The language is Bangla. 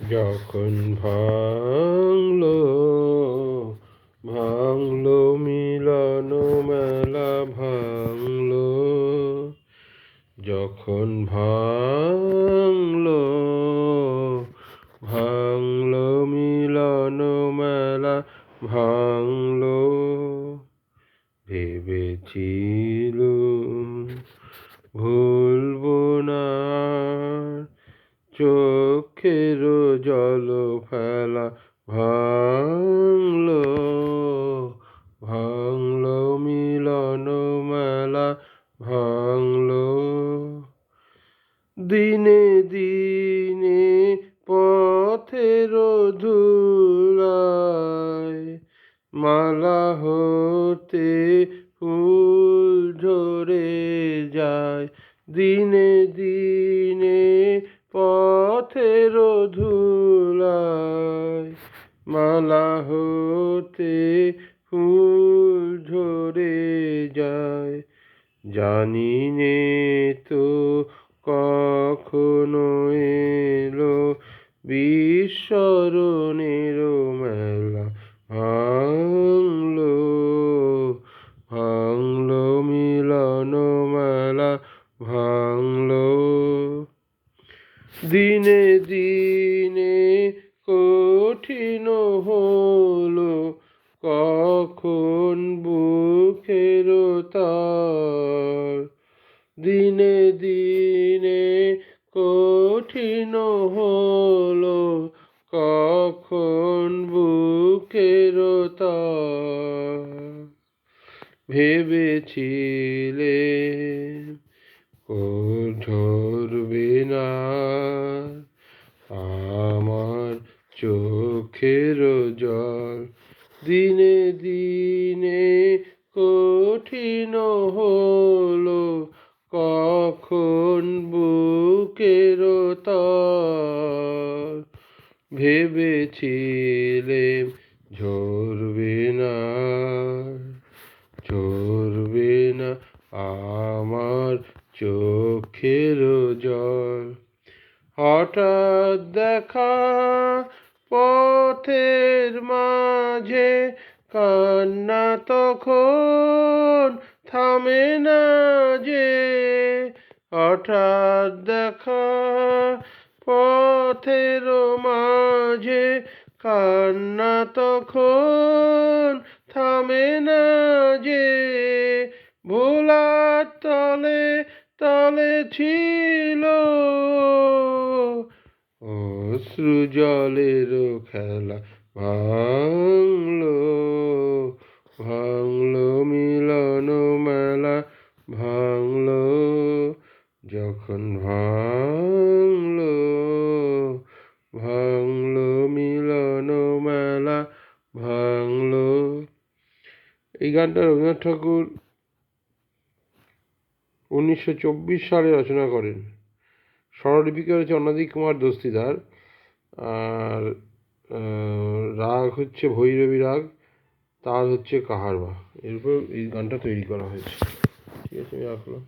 যখন ভাঙলো ভাঙলো, মিলন মেলা ভাঙলো। যখন ভাঙলো ভাঙলো, মিলন মেলা ভাঙলো। ভেবেছিলুম ভুলবো না আর চোখের জল ফেলা ভাঙলো ভাঙলো মিলন মেলা, ভাঙলো। দিনে দিনে পথের ধুলায় মালা হতে ফুল ঝরে যায়। দিনে দিনে পথের ধুলায় মালা হতে ফুল ঝরে যায়। জানি নে তো কখনো এলো বিস্মরণের মেলা, ভাঙলো ভাঙলো মিলন মেলা, ভাঙলো দিনে দিনে কঠিন হলো, কখন বুকের তার? দিনে দিনে কঠিন হলো, কখন বুকের ভেবেছিলে ঝরবে না আমার চোখের জল দিনে দিনে কঠিন হলো, কখন বুকের তর। ভেবেছিলে ঝরবে না ঝরবে না আমার চোখের জল হঠাৎ দেখা পথের মাঝে কান্না তখন থামে না যে। হঠাৎ দেখা পথের মাঝে কান্না তখন থামে না যে। ভোলার তলে তলে ছিল অশ্রু জলের খেলা ভাঙলো ভাঙলো মিলন মেলা, ভাঙলো যখন ভাঙলো ভাঙলো মিলন মেলা, ভাঙলো। এই গানটা রবীন্দ্রনাথ ঠাকুর উনিশশো চব্বিশ সালে রচনা করেন। স্বরলিপিকা হচ্ছে অনাদিক কুমার দস্তিদার। আর রাগ হচ্ছে ভৈরবী রাগ, তার হচ্ছে কাহারবা। এরপর এই গানটা তৈরি করা হয়েছে। ঠিক আছে, আমি রাখলাম।